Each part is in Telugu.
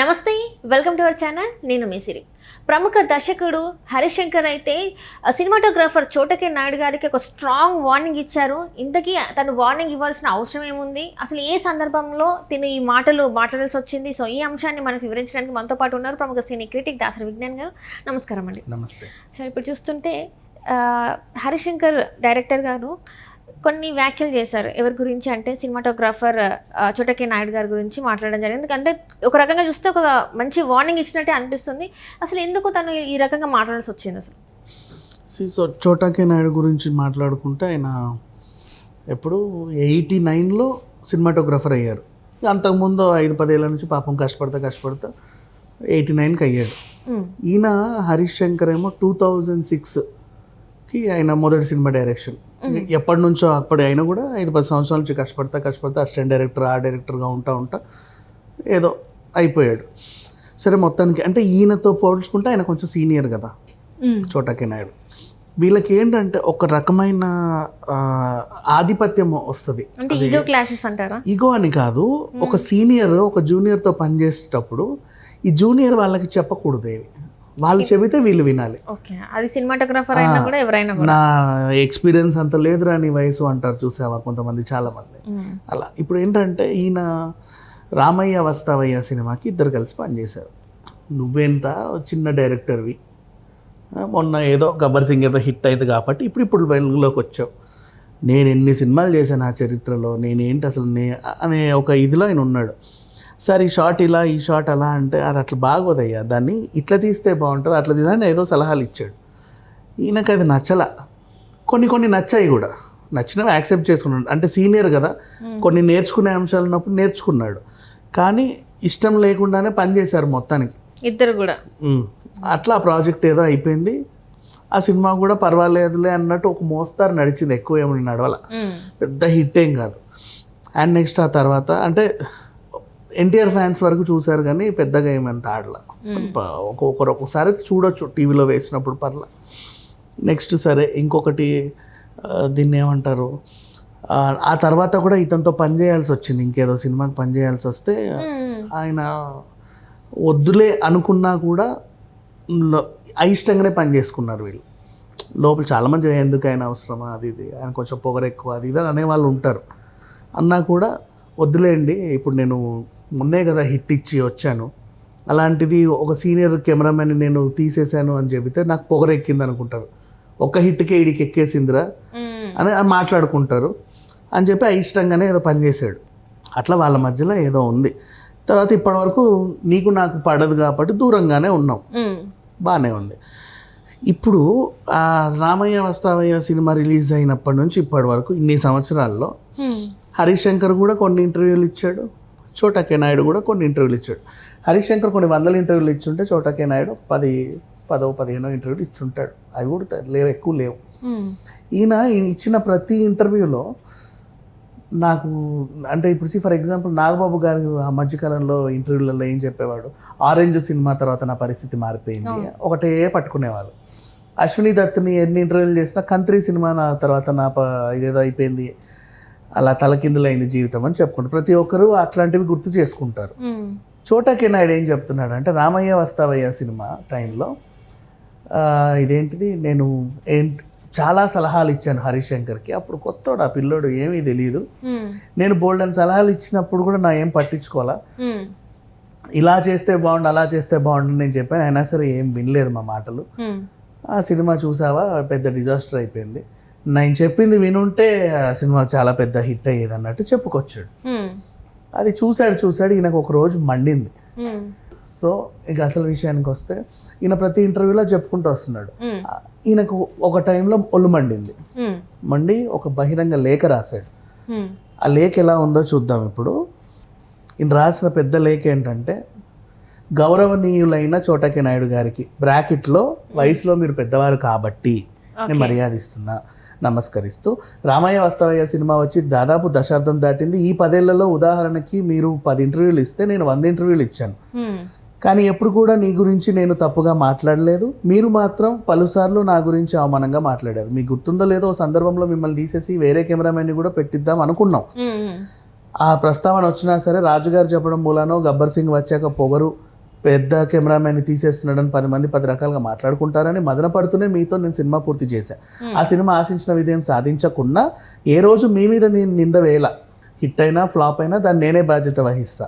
నమస్తే వెల్కమ్ టు అవర్ ఛానల్ నేను మిసిరి ప్రముఖ దర్శకుడు హరిశంకర్ అయితే సినిమాటోగ్రాఫర్ చోటకే నాయుడు గారికి ఒక స్ట్రాంగ్ వార్నింగ్ ఇచ్చారు. ఇంతకీ తను వార్నింగ్ ఇవ్వాల్సిన అవసరం ఏముంది? అసలు ఏ సందర్భంలో తిను ఈ మాటలు మాట్లాడాల్సి వచ్చింది? సో ఈ అంశాన్ని మనకు వివరించడానికి మనతో పాటు ఉన్నారు ప్రముఖ సినీ క్రిటిక్ దాసరి విజ్ఞాన్ గారు. నమస్కారం అండి. నమస్తే. సరే ఇప్పుడు చూస్తుంటే హరిశంకర్ డైరెక్టర్ గారు కొన్ని వ్యాఖ్యలు చేశారు. ఎవరి గురించి అంటే సినిమాటోగ్రాఫర్ చోటకే నాయుడు గారి గురించి మాట్లాడడం జరిగింది. ఎందుకంటే ఒక రకంగా చూస్తే ఒక మంచి వార్నింగ్ ఇచ్చినట్టే అనిపిస్తుంది. అసలు ఎందుకు తను ఈ రకంగా మాట్లాడాల్సి వచ్చింది అసలు? సి సో చోటాకే నాయుడు గురించి మాట్లాడుకుంటే ఆయన ఎప్పుడు ఎయిటీ నైన్లో సినిమాటోగ్రఫర్ అయ్యారు. అంతకుముందు ఐదు పదేళ్ళ నుంచి పాపం కష్టపడతా కష్టపడతా ఎయిటీ నైన్కి అయ్యాడు. ఈయన హరీష్ శంకర్ ఏమో టూ థౌజండ్ సిక్స్కి ఆయన మొదటి సినిమా డైరెక్షన్ ఎప్పటి నుంచో అప్పటి అయినా కూడా ఐదు పది సంవత్సరాల నుంచి కష్టపడతా కష్టపడతా అసిస్టెంట్ డైరెక్టర్ ఆ డైరెక్టర్గా ఉంటా ఉంటా ఏదో అయిపోయాడు. సరే మొత్తానికి అంటే ఈయనతో పోల్చుకుంటే ఆయన కొంచెం సీనియర్ కదా చోటకే నాయుడు. వీళ్ళకి ఏంటంటే ఒక రకమైన ఆధిపత్యం వస్తుంది. అంటే ఈగో క్లాషెస్ అంటారా? ఈగో అని కాదు ఒక సీనియర్ ఒక జూనియర్తో పనిచేసేటప్పుడు ఈ జూనియర్ వాళ్ళకి చెప్పకూడదు ఏవి వాళ్ళు చెబితే వీళ్ళు వినాలి. ఓకే. అది సినిమాటోగ్రాఫర్ అయినా కూడా ఎవరైనా నా ఎక్స్పీరియన్స్ అంత లేదురా నీ వయసు అంటారు చూసావా కొంతమంది చాలామంది. ఉమ్, అలా. ఇప్పుడు ఏంటంటే ఈయన రామయ్య వస్తావయ్య సినిమాకి ఇద్దరు కలిసి పనిచేశారు. నువ్వెంత చిన్న డైరెక్టర్వి? మొన్న ఏదో గబ్బర్ సింగ్ ఏదో హిట్ అయింది కాబట్టి ఇప్పుడు ఇప్పుడు వెలుగులోకి వచ్చావు. నేను ఎన్ని సినిమాలు చేశాను ఆ చరిత్రలో? నేనేంటి అసలు నే అనే ఒక ఇదిలో ఆయన ఉన్నాడు. సరే ఈ షాట్ ఇలా ఈ షాట్ అలా అంటే అది అట్లా బాగోదయ్యా. దాన్ని ఇట్లా తీస్తే బాగుంటుంది అట్లా అని ఏదో సలహాలు ఇచ్చాడు. ఈయనకు అది నచ్చల. కొన్ని కొన్ని నచ్చాయి కూడా. నచ్చినవి యాక్సెప్ట్ చేసుకున్నాడు. అంటే సీనియర్ కదా కొన్ని నేర్చుకునే అంశాలు ఉన్నప్పుడు నేర్చుకున్నాడు. కానీ ఇష్టం లేకుండానే పనిచేశారు మొత్తానికి. ఇద్దరు కూడా. అట్లా ఆ ప్రాజెక్ట్ ఏదో అయిపోయింది. ఆ సినిమా కూడా పర్వాలేదులే అన్నట్టు ఒక మోస్తారు నడిచింది ఎక్కువ ఏమని నడవాల. పెద్ద హిట్ ఏం కాదు. అండ్ నెక్స్ట్ ఆ తర్వాత అంటే ఎన్టీఆర్ ఫ్యాన్స్ వరకు చూశారు కానీ పెద్దగా ఏమంత ఆడల. ఒక్కొక్కరు ఒక్కొక్కసారి చూడొచ్చు టీవీలో వేసినప్పుడు పర్ల. నెక్స్ట్ సరే ఇంకొకటి దీన్ని ఏమంటారు? ఆ, తర్వాత కూడా ఇతనితో పని చేయాల్సి వచ్చింది. ఇంకేదో సినిమాకి పని చేయాల్సి వస్తే ఉమ్, ఆయన వద్దులే అనుకున్నా కూడా అయిష్టంగానే పని చేసుకున్నారు వీళ్ళు. లోపల చాలామంది ఎందుకు ఆయన అవసరమా? అది ఇది ఆయన కొంచెం పొగరు ఎక్కువ అది ఇది అని అనేవాళ్ళు ఉంటారు. అన్నా కూడా వద్దులేండి ఇప్పుడు నేను మొన్నే కదా హిట్ ఇచ్చి వచ్చాను. అలాంటిది ఒక సీనియర్ కెమెరామెన్ నేను తీసేశాను అని చెబితే నాకు పొగరు ఎక్కింది అనుకుంటారు. ఒక్క హిట్కే ఇడికి ఎక్కేసిందిరా అని మాట్లాడుకుంటారు. అని చెప్పి అయిష్టంగానే ఏదో పని చేశాడు. అట్లా వాళ్ళ మధ్యలో ఏదో ఉంది. తర్వాత ఇప్పటివరకు నీకు నాకు పడదు కాబట్టి దూరంగానే ఉన్నాం. బాగానే ఉంది. ఇప్పుడు ఆ రామయ్య వస్తావయ్య సినిమా రిలీజ్ అయినప్పటి నుంచి ఇప్పటి వరకు ఇన్ని సంవత్సరాల్లో ఉమ్, హరీష్ శంకర్ కూడా కొన్ని ఇంటర్వ్యూలు ఇచ్చాడు. చోటకే నాయుడు కూడా కొన్ని ఇంటర్వ్యూలు ఇచ్చాడు. హరీష్ శంకర్ కొన్ని వందల ఇంటర్వ్యూలు ఇచ్చుంటే చోటకే నాయుడు పది పదో పదిహేనో ఇంటర్వ్యూలు ఇచ్చుంటాడు. అవి కూడా లేవు ఎక్కువ లేవు. ఈయన ఈయన ఇచ్చిన ప్రతి ఇంటర్వ్యూలో నాకు అంటే ఇప్పుడు ఫర్ ఎగ్జాంపుల్ నాగబాబు గారు ఆ మధ్యకాలంలో ఇంటర్వ్యూలలో ఏం చెప్పేవాడు? ఆరెంజ్ సినిమా తర్వాత నా పరిస్థితి మారిపోయింది. ఒకటే పట్టుకునేవాళ్ళు. అశ్విని దత్ని ఎన్ని ఇంటర్వ్యూలు చేసినా కంత్రి సినిమా నా తర్వాత నా ప ఇదేదో అయిపోయింది. అలా తలకిందులైంది జీవితం అని చెప్పుకుంటారు. ప్రతి ఒక్కరూ అట్లాంటివి గుర్తు చేసుకుంటారు. చోటాకే నాయుడు ఏం చెప్తున్నాడు అంటే రామయ్య వస్తావయ్య సినిమా టైంలో ఇదేంటిది నేను ఏంటి చాలా సలహాలు ఇచ్చాను హరీష్ శంకర్కి అప్పుడు కొత్తోడు ఆ పిల్లోడు ఏమీ తెలియదు నేను బోల్డ్ అని సలహాలు ఇచ్చినప్పుడు కూడా నా ఏం పట్టించుకోవాలా? ఇలా చేస్తే బాగుండు అలా చేస్తే బాగుండు నేను చెప్పాను. అయినా సరే ఏం వినలేదు మా మాటలు. ఆ సినిమా చూసావా? పెద్ద డిజాస్టర్ అయిపోయింది. నేను చెప్పింది వినుంటే ఆ సినిమా చాలా పెద్ద హిట్ అయ్యేది అన్నట్టు చెప్పుకొచ్చాడు. అది చూశాడు చూశాడు ఈయనకు ఒక రోజు మండింది. సో ఇక అసలు విషయానికి వస్తే ఈయన ప్రతి ఇంటర్వ్యూలో చెప్పుకుంటూ వస్తున్నాడు. ఈయనకు ఒక టైంలో ఒళ్ళు మండింది. మండి ఒక బహిరంగ లేఖ రాశాడు. ఆ లేఖ ఎలా ఉందో చూద్దాం ఇప్పుడు. ఈయన రాసిన పెద్ద లేఖ ఏంటంటే గౌరవనీయులైన చోటకి నాయుడు గారికి బ్రాకెట్లో వయసులో మీరు పెద్దవారు కాబట్టి నేను మర్యాద ఇస్తున్నా నమస్కరిస్తూ రామయ్య వస్తావయ్య సినిమా వచ్చి దాదాపు దశాబ్దం దాటింది. ఈ పదేళ్ళలో ఉదాహరణకి మీరు పది ఇంటర్వ్యూలు ఇస్తే నేను వంద ఇంటర్వ్యూలు ఇచ్చాను. కానీ ఎప్పుడు కూడా నీ గురించి నేను తప్పుగా మాట్లాడలేదు. మీరు మాత్రం పలుసార్లు నా గురించి అవమానంగా మాట్లాడారు. మీకు గుర్తుందో లేదో ఓ సందర్భంలో మిమ్మల్ని తీసేసి వేరే కెమెరామెన్ని కూడా పెట్టిద్దాం అనుకున్నాం. ఆ ప్రస్తావన వచ్చినా సరే రాజుగారు చెప్పడం మూలానో గబ్బర్ సింగ్ వచ్చాక పొగరు పెద్ద కెమెరామెన్ తీసేస్తున్నాడని పది మంది పది రకాలుగా మాట్లాడుకుంటారని మదన పడుతూనే మీతో నేను సినిమా పూర్తి చేశాను ఆ సినిమా ఆశించిన విజయం సాధించకుండా ఏ రోజు మీ మీద నేను నింద వేల హిట్ అయినా ఫ్లాప్ అయినా దాన్ని నేనే బాధ్యత వహిస్తా.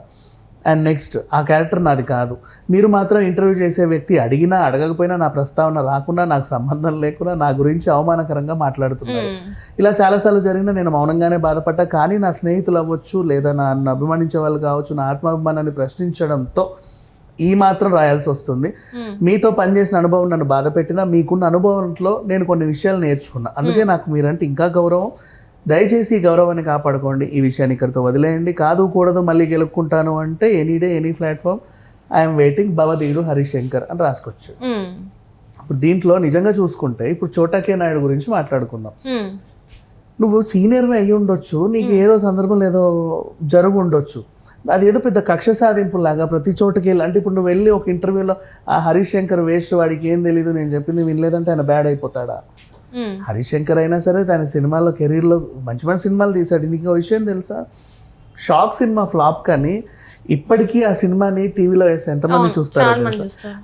అండ్ నెక్స్ట్ ఆ క్యారెక్టర్ నాది కాదు. మీరు మాత్రం ఇంటర్వ్యూ చేసే వ్యక్తి అడిగినా అడగకపోయినా నా ప్రస్తావన రాకుండా నాకు సంబంధం లేకుండా నా గురించి అవమానకరంగా మాట్లాడుతున్నారు. ఇలా చాలాసార్లు జరిగినా నేను మౌనంగానే బాధపడ్డా కానీ నా స్నేహితులు అవ్వచ్చు లేదా నన్ను అభిమానించే వాళ్ళు కావచ్చు నా ఆత్మాభిమానాన్ని ప్రశ్నించడంతో ఈ మాత్రం రాయాల్సి వస్తుంది. మీతో పనిచేసిన అనుభవం నన్ను బాధ పెట్టినా మీకున్న అనుభవంలో నేను కొన్ని విషయాలు నేర్చుకున్నా. అందుకే నాకు మీరంటే ఇంకా గౌరవం. దయచేసి ఈ గౌరవాన్ని కాపాడుకోండి. ఈ విషయాన్ని ఇక్కడితో వదిలేయండి. కాదు కూడదు మళ్ళీ గెలుక్కుంటాను అంటే any day any platform I'm waiting భవదీయుడు Harishankar అని రాసుకొచ్చాడు. ఇప్పుడు దీంట్లో నిజంగా చూసుకుంటే ఇప్పుడు చోటాకే నాయుడు గురించి మాట్లాడుకుందాం. నువ్వు సీనియర్వి అయ్యి ఉండొచ్చు నీకు ఏదో సందర్భంలో ఏదో జరుగు ఉండొచ్చు అది ఏదో పెద్ద కక్ష సాధింపు లాగా ప్రతి చోటకి వెళ్ళి అంటే ఇప్పుడు నువ్వు వెళ్ళి ఒక ఇంటర్వ్యూలో ఆ హరీష్ శంకర్ వేస్ట్ వాడికి ఏం తెలీదు నేను చెప్పింది వినలేదంటే ఆయన బ్యాడ్ అయిపోతాడా? హరీష్ శంకర్ అయినా సరే తన సినిమాలో కెరీర్లో మంచి మంచి సినిమాలు తీశాడు. నీకు విషయం తెలుసా? షాక్ సినిమా ఫ్లాప్ కానీ ఇప్పటికీ ఆ సినిమాని టీవీలో వేస్తే ఎంతమంది చూస్తారో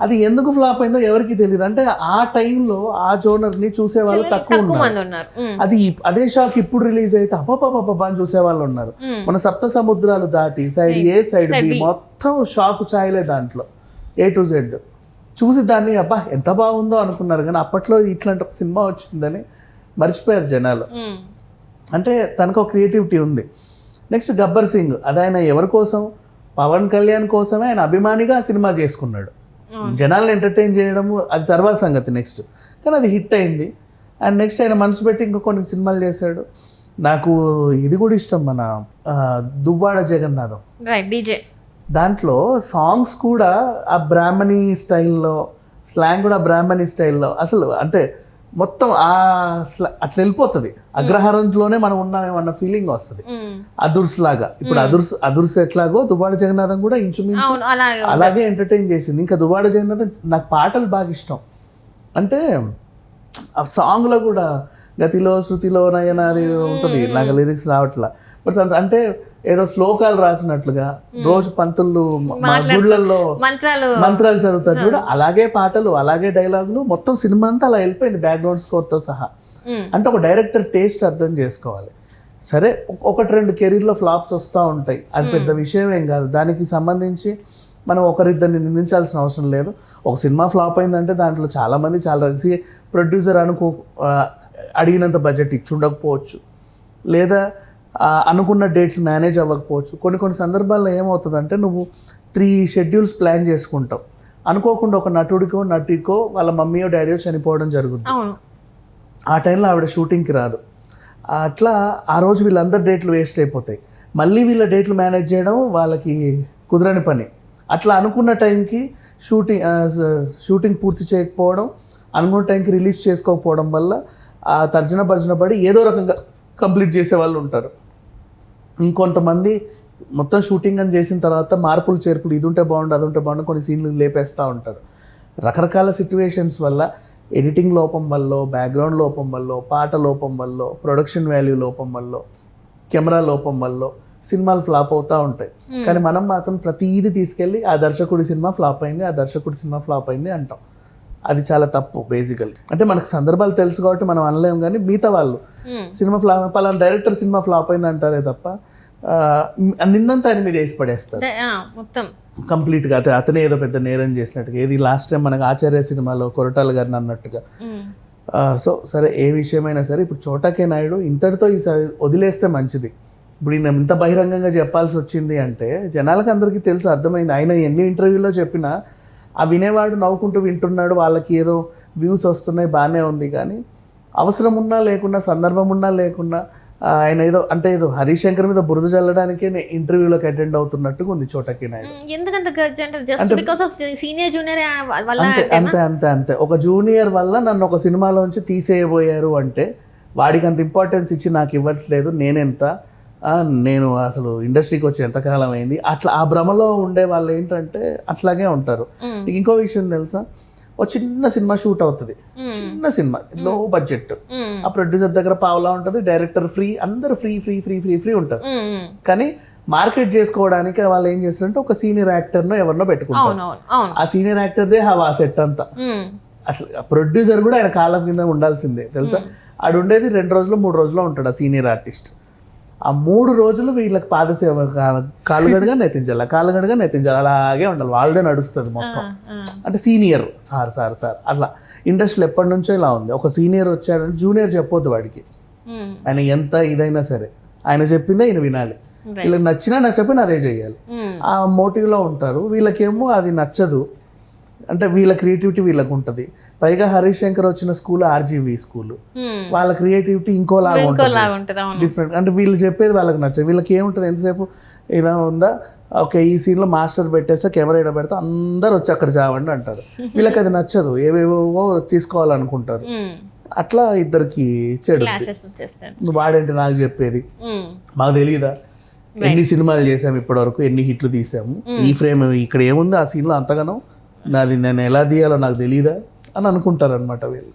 అది ఎందుకు ఫ్లాప్ అయిందో ఎవరికి తెలియదు అంటే ఆ టైంలో ఆ జోనర్ని చూసే వాళ్ళు తక్కువ ఉన్నారు. అది అదే షాక్ ఇప్పుడు రిలీజ్ అయితే అప్పపప్ప అని చూసే వాళ్ళు ఉన్నారు మన సప్త సముద్రాలు దాటి సైడ్ ఏ సైడ్ బి మొత్తం షాక్ ఛాయలే దాంట్లో. A to Z. చూసి దాన్ని అబ్బా ఎంత బాగుందో అనుకున్నారు కానీ అప్పట్లో ఇట్లాంటి ఒక సినిమా వచ్చిందని మర్చిపోయారు జనాలు. అంటే తనకు ఒక క్రియేటివిటీ ఉంది. నెక్స్ట్ గబ్బర్ సింగ్. అది ఆయన ఎవరి కోసం? పవన్ కళ్యాణ్ కోసమే ఆయన అభిమానిగా ఆ సినిమా చేసుకున్నాడు. జనాల్ని ఎంటర్టైన్ చేయడము అది తర్వాత సంగతి నెక్స్ట్ కానీ అది హిట్ అయింది. అండ్ నెక్స్ట్ ఆయన మనసు పెట్టి ఇంకా కొన్ని సినిమాలు చేశాడు. నాకు ఇది కూడా ఇష్టం మన దువ్వాడ జగన్నాథం డీజే దాంట్లో సాంగ్స్ కూడా ఆ బ్రాహ్మణి స్టైల్లో స్లాంగ్ కూడా బ్రాహ్మణి స్టైల్లో అసలు అంటే మొత్తం అట్లా వెళ్ళిపోతుంది. అగ్రహారంలోనే మనం ఉన్నామేమన్న ఫీలింగ్ వస్తుంది. అదుర్స్ లాగా ఇప్పుడు అదుర్స్ అదుర్స్ ఎట్లాగో దువ్వాడ జగన్నాథం కూడా ఇంచుమించు అలాగే ఎంటర్టైన్ చేసింది. ఇంకా దువ్వాడ జగన్నాథం నాకు పాటలు బాగా ఇష్టం. అంటే ఆ సాంగ్లో కూడా గతిలో శృతిలో నయనాది ఉంటుంది. నాకు లిరిక్స్ రావట్లా. బట్ అంటే ఏదో శ్లోకాలు రాసినట్లుగా రోజు పంతులు గుళ్ళల్లో మంత్రాలు మంత్రాలు చదువుతారు చూడు అలాగే పాటలు అలాగే డైలాగులు మొత్తం సినిమా అంతా అలా వెళ్ళిపోయింది బ్యాక్గ్రౌండ్ స్కోర్తో సహా. అంటే ఒక డైరెక్టర్ టేస్ట్ అర్థం చేసుకోవాలి. సరే ఒక- ఒకటి రెండు కెరీర్లో ఫ్లాప్స్ వస్తూ ఉంటాయి. అది పెద్ద విషయం ఏం కాదు. దానికి సంబంధించి మనం ఒకరిద్దరిని నిందించాల్సిన అవసరం లేదు. ఒక సినిమా ఫ్లాప్ అయిందంటే దాంట్లో చాలామంది చాలా ప్రొడ్యూసర్ అనుకో అడిగినంత బడ్జెట్ ఇచ్చి ఉండకపోవచ్చు. లేదా అనుకున్న డేట్స్ మేనేజ్ అవ్వకపోవచ్చు. కొన్ని కొన్ని సందర్భాల్లో ఏమవుతుందంటే నువ్వు త్రీ షెడ్యూల్స్ ప్లాన్ చేసుకుంటావు. అనుకోకుండా ఒక నటుడికో నటికో వాళ్ళ మమ్మీయో డాడీయో చనిపోవడం జరుగుతుంది ఆ టైంలో ఆవిడ షూటింగ్కి రాదు. అట్లా ఆ రోజు వీళ్ళందరి డేట్లు వేస్ట్ అయిపోతాయి. మళ్ళీ వీళ్ళ డేట్లు మేనేజ్ చేయడం వాళ్ళకి కుదరని పని. అట్లా అనుకున్న టైంకి షూటింగ్ షూటింగ్ పూర్తి చేయకపోవడం అనుకున్న టైంకి రిలీజ్ చేసుకోకపోవడం వల్ల తర్జన భర్జన పడి ఏదో రకంగా కంప్లీట్ చేసే వాళ్ళు ఉంటారు. ఇంకొంతమంది మొత్తం షూటింగ్ అని చేసిన తర్వాత మార్పులు చేర్పులు ఇది ఉంటే బాగుండు అది ఉంటే బాగుండు కొన్ని సీన్లు లేపేస్తూ ఉంటారు. రకరకాల సిచ్యువేషన్స్ వల్ల ఎడిటింగ్ లోపం వల్ల బ్యాక్గ్రౌండ్ లోపం వల్ల పాట లోపం వల్ల ప్రొడక్షన్ వాల్యూ లోపం వల్ల కెమెరా లోపం వల్ల సినిమాలు ఫ్లాప్ అవుతూ ఉంటాయి. కానీ మనం మాత్రం ప్రతిదీ తీసుకెళ్ళి ఆ దర్శకుడి సినిమా ఫ్లాప్ అయింది ఆ దర్శకుడి సినిమా ఫ్లాప్ అయింది అంటాం. అది చాలా తప్పు బేసికల్లీ అంటే మనకు సందర్భాలు తెలుసు కాబట్టి మనం అనలేం కానీ మిగతా వాళ్ళు ఉమ్. సినిమా ఫ్లాప్ పలానా డైరెక్టర్ సినిమా ఫ్లాప్ అయింది అంటారే తప్ప నిందంతా ఆయన మీద వేసి పడేస్తారు. మొత్తం. కంప్లీట్గా అత అతనే ఏదో పెద్ద నేరం చేసినట్టుగా ఏది లాస్ట్ టైం మనకు ఆచార్య సినిమాలో కొరటాల గారిని అన్నట్టుగా. సో సరే ఏ విషయమైనా సరే ఇప్పుడు చోటాకే నాయుడు ఇంతటితో ఈసారి వదిలేస్తే మంచిది. ఇప్పుడు ఈయన ఇంత బహిరంగంగా చెప్పాల్సి వచ్చింది అంటే జనాలకు అందరికీ తెలుసు అర్థమైంది. ఆయన ఎన్ని ఇంటర్వ్యూలో చెప్పినా ఆ వినేవాడు నవ్వుకుంటూ వింటున్నాడు వాళ్ళకి ఏదో వ్యూస్ వస్తున్నాయి బాగానే ఉంది. కానీ అవసరం ఉన్నా లేకున్నా సందర్భం ఉన్నా లేకున్నా ఆయన ఏదో అంటే ఏదో హరీష్ శంకర్ మీద బురద చల్లడానికే ఇంటర్వ్యూలోకి అటెండ్ అవుతున్నట్టు ఉంది చోటకి ఎందుకంత just because of senior junior వల్ల అంతే అంతే అంతే ఒక జూనియర్ వల్ల నన్ను ఒక సినిమాలోంచి తీసేయబోయారు అంటే వాడికి అంత ఇంపార్టెన్స్ ఇచ్చి నాకు ఇవ్వట్లేదు నేనెంత? నేను అసలు ఇండస్ట్రీకి వచ్చి ఎంతకాలం అయింది? అట్లా ఆ భ్రమలో ఉండే వాళ్ళు ఏంటంటే అట్లాగే ఉంటారు. ఇంకో విషయం తెలుసా? ఒక చిన్న సినిమా షూట్ అవుతుంది. చిన్న సినిమా లో బడ్జెట్. ఆ ప్రొడ్యూసర్ దగ్గర పావులా ఉంటుంది డైరెక్టర్ ఫ్రీ అందరు free free free free free ఉంటారు. కానీ మార్కెట్ చేసుకోవడానికి వాళ్ళు ఏం చేస్తారంటే ఒక సీనియర్ యాక్టర్నో ఎవరినో పెట్టుకుంటారు. ఆ సీనియర్ యాక్టర్దే హవా సెట్ అంతా. అసలు ప్రొడ్యూసర్ కూడా ఆయన కాలం కింద ఉండాల్సిందే తెలుసా? ఆడు ఉండేది రెండు రోజులు మూడు రోజులు ఉంటాడు ఆ సీనియర్ ఆర్టిస్ట్ ఆ మూడు రోజులు వీళ్ళకి పాదసేవ కాలుగడగా నెత్తించాలి కాలుగడగా నెత్తించాలి అలాగే ఉండాలి. వాళ్ళదే నడుస్తుంది మొత్తం. అంటే సీనియర్. Sir sir sir. అట్లా. ఇండస్ట్రీలో ఎప్పటి నుంచో ఇలా ఉంది. ఒక సీనియర్ వచ్చాడంటే జూనియర్ చెప్పొద్దు వాడికి. ఆయన ఎంత ఇదైనా సరే. ఆయన చెప్పిందే ఈయన వినాలి. వీళ్ళకి నచ్చినా నచ్చపోయినా అదే చేయాలి. ఆ మోటివ్లో ఉంటారు. వీళ్ళకేమో అది నచ్చదు. అంటే వీళ్ళ క్రియేటివిటీ వీళ్ళకి ఉంటుంది పైగా హరీష్ శంకర్ వచ్చిన స్కూల్ ఆర్జీవి స్కూల్. వాళ్ళ క్రియేటివిటీ ఇంకోలాగా ఉంటుంది. డిఫరెంట్ అంటే వీళ్ళు చెప్పేది వాళ్ళకి నచ్చదు. వీళ్ళకి ఏముంటుంది? ఎంతసేపు ఇలా ఉందా? ఓకే ఈ సీన్లో మాస్టర్ పెట్టేస్తే కెమెరా ఇక్కడ పెడితే అందరు వచ్చి అక్కడ చావండి అంటారు. వీళ్ళకి అది నచ్చదు. ఏవేవో తీసుకోవాలనుకుంటారు. అట్లా ఇద్దరికి చెడు. వాడేంటి నాకు చెప్పేది. మాకు తెలియదా ఎన్ని సినిమాలు చేసాము ఇప్పటివరకు? ఎన్ని హిట్లు తీసాము ఈ ఫ్రేమ్ ఇక్కడ ఏముంది ఆ సీన్లో అంతగానో? నాది నేను ఎలా తీయాలో నాకు తెలియదా అని అనుకుంటారు అనమాట వీళ్ళు.